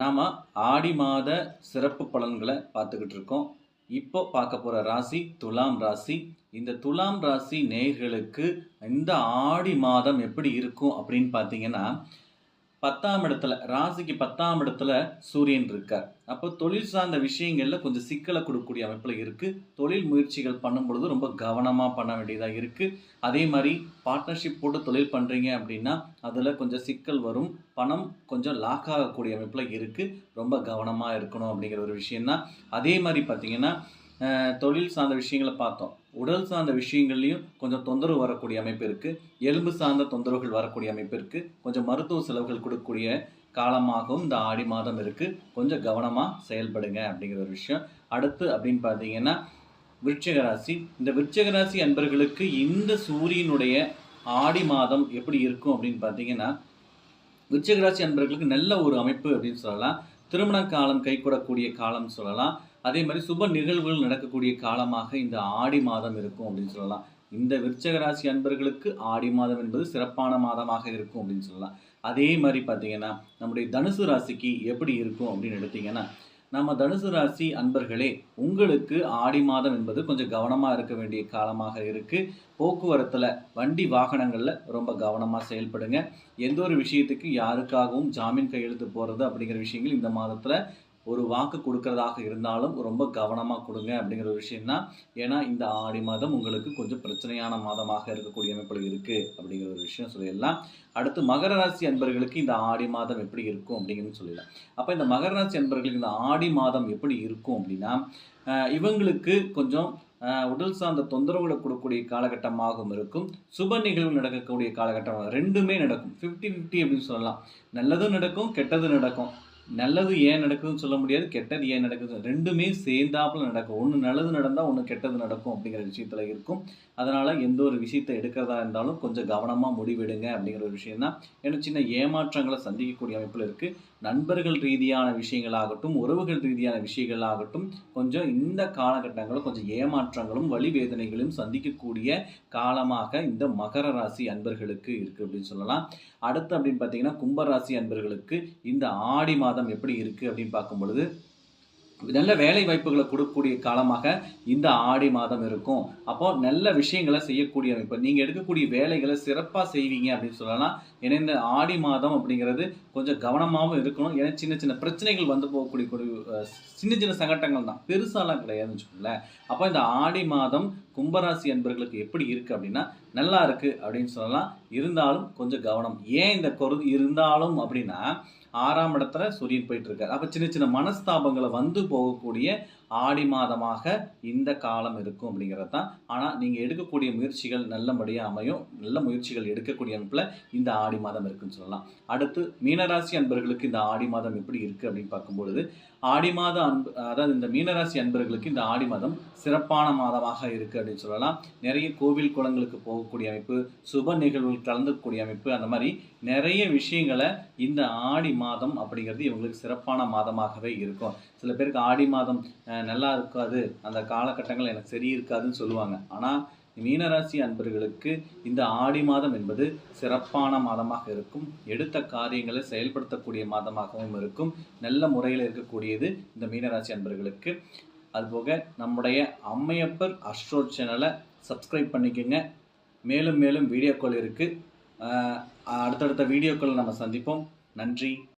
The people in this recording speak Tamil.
நாம ஆடி மாத சிறப்பு பலன்களை பார்த்துக்கிட்டு இருக்கோம். இப்போ பார்க்க போற ராசி துலாம் ராசி. இந்த துலாம் ராசி நேயர்களுக்கு இந்த ஆடி மாதம் எப்படி இருக்கும் அப்படின்னு பார்த்தீங்கன்னா பத்தாம் இடத்துல ராசிக்கு பத்தாம் இடத்துல சூரியன் இருக்கார். அப்போ தொழில் சார்ந்த விஷயங்களில் கொஞ்சம் சிக்கலை கொடுக்கக்கூடிய அமைப்பில் இருக்குது தொழில் முயற்சிகள் பண்ணும் பொழுது ரொம்ப கவனமாக பண்ண வேண்டியதாக இருக்குது அதே மாதிரி பார்ட்னர்ஷிப் போட்டு தொழில் பண்ணுறீங்க அப்படின்னா அதில் கொஞ்சம் சிக்கல் வரும். பணம் கொஞ்சம் லாக் ஆகக்கூடிய அமைப்பில் இருக்குது ரொம்ப கவனமாக இருக்கணும் அப்படிங்கிற ஒரு விஷயந்தான் அதே மாதிரி பார்த்தீங்கன்னா தொழில் சார்ந்த விஷயங்களை பார்த்தோம். உடல் சார்ந்த விஷயங்கள்லையும் கொஞ்சம் தொந்தரவு வரக்கூடிய அமைப்பு இருக்குது எலும்பு சார்ந்த தொந்தரவுகள் வரக்கூடிய அமைப்பு இருக்குது கொஞ்சம் மருத்துவ செலவுகள் கொடுக்கக்கூடிய காலமாகவும் இந்த ஆடி மாதம் இருக்குது கொஞ்சம் கவனமாக செயல்படுங்க அப்படிங்கிற ஒரு விஷயம். அடுத்து அப்படின்னு பார்த்தீங்கன்னா விருட்சகராசி இந்த விருட்சகராசி அன்பர்களுக்கு இந்த சூரியனுடைய ஆடி மாதம் எப்படி இருக்கும் அப்படின்னு பார்த்தீங்கன்னா விருட்சகராசி அன்பர்களுக்கு நல்ல ஒரு அமைப்பு அப்படின்னு சொல்லலாம். திருமண காலம் கைகூடக்கூடிய காலம் சொல்லலாம். அதே மாதிரி சுப நிகழ்வுகள் நடக்கக்கூடிய காலமாக இந்த ஆடி மாதம் இருக்கும் அப்படின்னு சொல்லலாம். இந்த விருச்சக ராசி அன்பர்களுக்கு ஆடி மாதம் என்பது சிறப்பான மாதமாக இருக்கும் அப்படின்னு சொல்லலாம். அதே மாதிரி பார்த்தீங்கன்னா நம்முடைய தனுசு ராசிக்கு எப்படி இருக்கும் அப்படின்னு எடுத்தீங்கன்னா நம்ம தனுசு ராசி அன்பர்களே உங்களுக்கு ஆடி மாதம் என்பது கொஞ்சம் கவனமாக இருக்க வேண்டிய காலமாக இருக்குது போக்குவரத்தில் வண்டி வாகனங்களில் ரொம்ப கவனமாக செயல்படுங்க. எந்த ஒரு விஷயத்துக்கு யாருக்காகவும் ஜாமீன் கையெழுத்து போகிறது அப்படிங்கிற விஷயங்கள் இந்த மாதத்தில் ஒரு வாக்கு கொடுக்கறதாக இருந்தாலும் ரொம்ப கவனமாக கொடுங்க அப்படிங்கிற ஒரு விஷயம் தான் ஏன்னா இந்த ஆடி மாதம் உங்களுக்கு கொஞ்சம் பிரச்சனையான மாதமாக இருக்கக்கூடிய அமைப்பில் இருக்குது அப்படிங்கிற ஒரு விஷயம் சொல்லிடலாம். அடுத்து மகர ராசி அன்பர்களுக்கு இந்த ஆடி மாதம் எப்படி இருக்கும் அப்படிங்கிறது சொல்லிடலாம். அப்போ இந்த மகர ராசி அன்பர்களுக்கு இந்த ஆடி மாதம் எப்படி இருக்கும் அப்படின்னா இவங்களுக்கு கொஞ்சம் உடல் சார்ந்த தொந்தரவுகளை கொடுக்கக்கூடிய காலகட்டமாகவும் இருக்கும். சுப நிகழ்வு நடக்கக்கூடிய காலகட்டம் ரெண்டுமே நடக்கும். ஃபிஃப்டி ஃபிஃப்டி அப்படின்னு சொல்லலாம். நல்லதும் நடக்கும் கெட்டதும் நடக்கும். நல்லது ஏன் நடக்குதுன்னு சொல்ல முடியாது கெட்டது ஏன் நடக்குது ரெண்டுமே சேர்ந்தாப்புல நடக்கும். ஒன்று நல்லது நடந்தால் ஒன்று கெட்டது நடக்கும் அப்படிங்கிற விஷயத்தில் இருக்கும். அதனால் எந்த ஒரு விஷயத்தை எடுக்கிறதா இருந்தாலும் கொஞ்சம் கவனமாக முடிவெடுங்க அப்படிங்கிற ஒரு விஷயம் தான் ஏன்னா சின்ன ஏமாற்றங்களை சந்திக்கக்கூடிய அமைப்பில் இருக்குது நண்பர்கள் ரீதியான விஷயங்களாகட்டும் உறவுகள் ரீதியான விஷயங்களாகட்டும் கொஞ்சம் இந்த காலகட்டங்களும் கொஞ்சம் ஏமாற்றங்களும் வழி வேதனைகளும் சந்திக்கக்கூடிய காலமாக இந்த மகர ராசி அன்பர்களுக்கு இருக்குது அப்படின்னு சொல்லலாம். அடுத்து அப்படின்னு பார்த்தீங்கன்னா கும்பராசி அன்பர்களுக்கு இந்த ஆடி மாதம் எப்படி இருக்குது அப்படின்னு பார்க்கும் பொழுது நல்ல வேலை வாய்ப்புகளை கொடுக்கக்கூடிய காலமாக இந்த ஆடி மாதம் இருக்கும். அப்போ நல்ல விஷயங்களை செய்யக்கூடிய இப்போ நீங்கள் எடுக்கக்கூடிய வேலைகளை சிறப்பாக செய்வீங்க அப்படின்னு சொல்லலாம். ஏன்னா இந்த ஆடி மாதம் அப்படிங்கிறது கொஞ்சம் கவனமாகவும் இருக்கணும். ஏன்னா சின்ன சின்ன பிரச்சனைகள் வந்து போகக்கூடிய சின்ன சின்ன சங்கட்டங்கள் தான். பெருசாலாம் கிடையாதுன்னு வச்சுக்கோங்களேன். அப்போ இந்த ஆடி மாதம் கும்பராசி அன்பர்களுக்கு எப்படி இருக்குது அப்படின்னா நல்லா இருக்குது அப்படின்னு சொல்லலாம். இருந்தாலும் கொஞ்சம் கவனம். ஏன் இந்த கொரு இருந்தாலும் அப்படின்னா ஆறாம் இடத்துல சூரியன் போயிட்டு இருக்காரு. அப்போ சின்ன சின்ன மனஸ்தாபங்களை வந்து போகக்கூடிய ஆடி மாதமாக இந்த காலம் இருக்கும் அப்படிங்கிறது தான். ஆனால் நீங்கள் எடுக்கக்கூடிய முயற்சிகள் நல்லபடியாக அமையும். நல்ல முயற்சிகள் எடுக்கக்கூடிய அமைப்பில் இந்த ஆடி மாதம் இருக்குன்னு சொல்லலாம். அடுத்து மீனராசி அன்பர்களுக்கு இந்த ஆடி மாதம் எப்படி இருக்குது அப்படின்னு பார்க்கும்பொழுது ஆடி மாதம் அன்பு அதாவது இந்த மீனராசி அன்பர்களுக்கு இந்த ஆடி மாதம் சிறப்பான மாதமாக இருக்குது அப்படின்னு சொல்லலாம். நிறைய கோவில் குளங்களுக்கு போகக்கூடிய அமைப்பு சுப நிகழ்வுகள் கலந்துக்கூடிய அமைப்பு அந்த மாதிரி நிறைய விஷயங்களை இந்த ஆடி மாதம் அப்படிங்கிறது இவங்களுக்கு சிறப்பான மாதமாகவே இருக்கும். சில பேருக்கு ஆடி மாதம் நல்லா இருக்காது. அந்த காலகட்டங்கள் எனக்கு சரி இருக்காதுன்னு சொல்லுவாங்க. ஆனால் மீனராசி அன்பர்களுக்கு இந்த ஆடி மாதம் என்பது சிறப்பான மாதமாக இருக்கும். எடுத்த காரியங்களை செயல்படுத்தக்கூடிய மாதமாகவும் இருக்கும். நல்ல முறையில் இருக்கக்கூடியது இந்த மீனராசி அன்பர்களுக்கு. அதுபோக நம்முடைய அம்மையப்பர் அஸ்ட்ரோ சேனலை சப்ஸ்கிரைப் பண்ணிக்கோங்க. மேலும் மேலும் வீடியோக்கள் இருக்குது அடுத்தடுத்த வீடியோக்களை நம்ம சந்திப்போம். நன்றி.